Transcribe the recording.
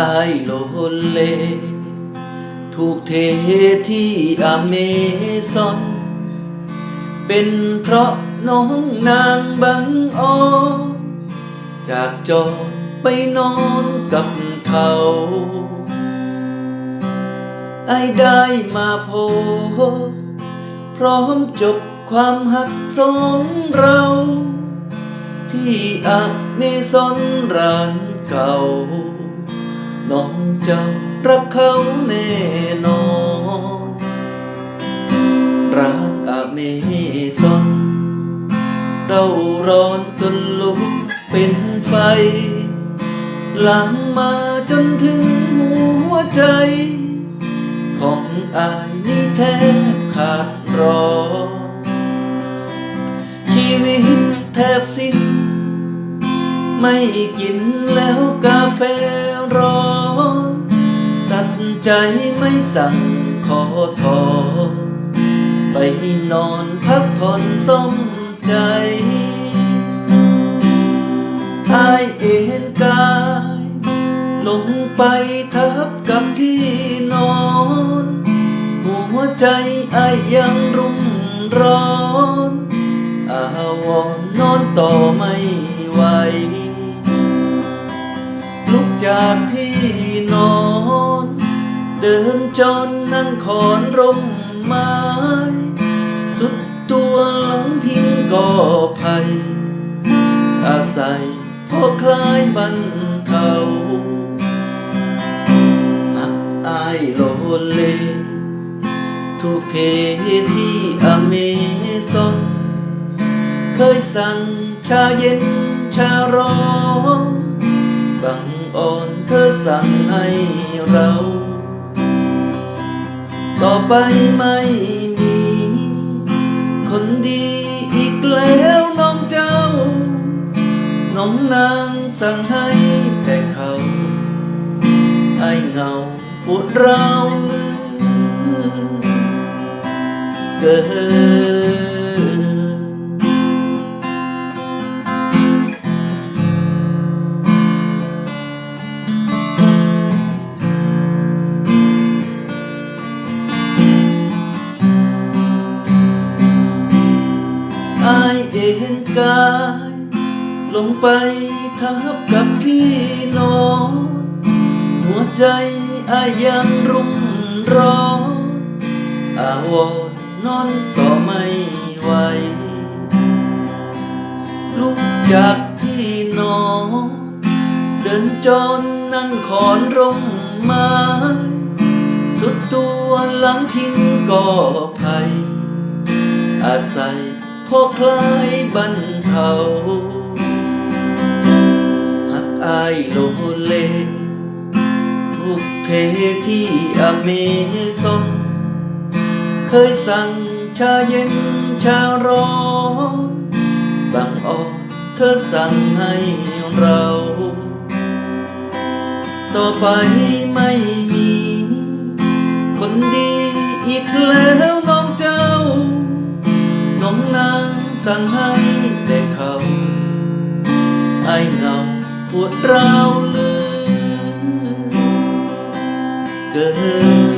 อายโลเล ถูกเทที่อเมซอน เป็นเพราะน้องนางบังออนจากจอดไปนอนกับเขาไอได้มาพบพร้อมจบความหักสองเรา ที่อเมซอนร้านเก่า น้องเจ้ารักเขาแน่นอนร้านอเมซอนเราร้อนจนลุกเป็นไฟหลังมาจนถึงหัวใจ ของอายนี่แทบขาดร้อน ชีวิตแทบสิ้น ไม่กินแล้วกาแฟร ใจไม่สั่งขอทอนไปนอนพักผ่อนสมใจอายเอ็นกาย ลงไปทับกับที่นอน หัวใจอายยังรุ่มร้อนอาวรณ์นอนต่อไม่ไหวลุกจากที่ ดินจนนั่งขอนร่มไม้ สุดตัวหลังพิงก่อภัย อาศัยพอคลายบรรเทาหักอายโลเล ทุกเทที่อเมซอนเคยสั่งชาเย็นชาร้อนบังอ่อนเธอสั่งให้เรา ต่อไปไม่มี คนดีอีกแล้วน้องเจ้า น้องนางสั่งให้แต่เขาไอเงาปวดร้าวเกิด นกาย ลงไปทับกับที่นอน หัวใจอายยังรุ่มร้อนอาวรนอนต่อไม่ไหวลุกจากที่นอน เดินจนนั่งขอนร่มไม้สุดตัวหลังพิงก่อภัยอาศัย พอคลายบรรเทาหักอายโลเลทุกเทที่อเมซอนเคยสั่งชาเย็นชาร้อนบางออนเธอสั่งให้เรา ต่อไปไม่มี คนดีอีกแล้ว สั่งให้แต่เขาไอเงาปวดร้าวลือเกิน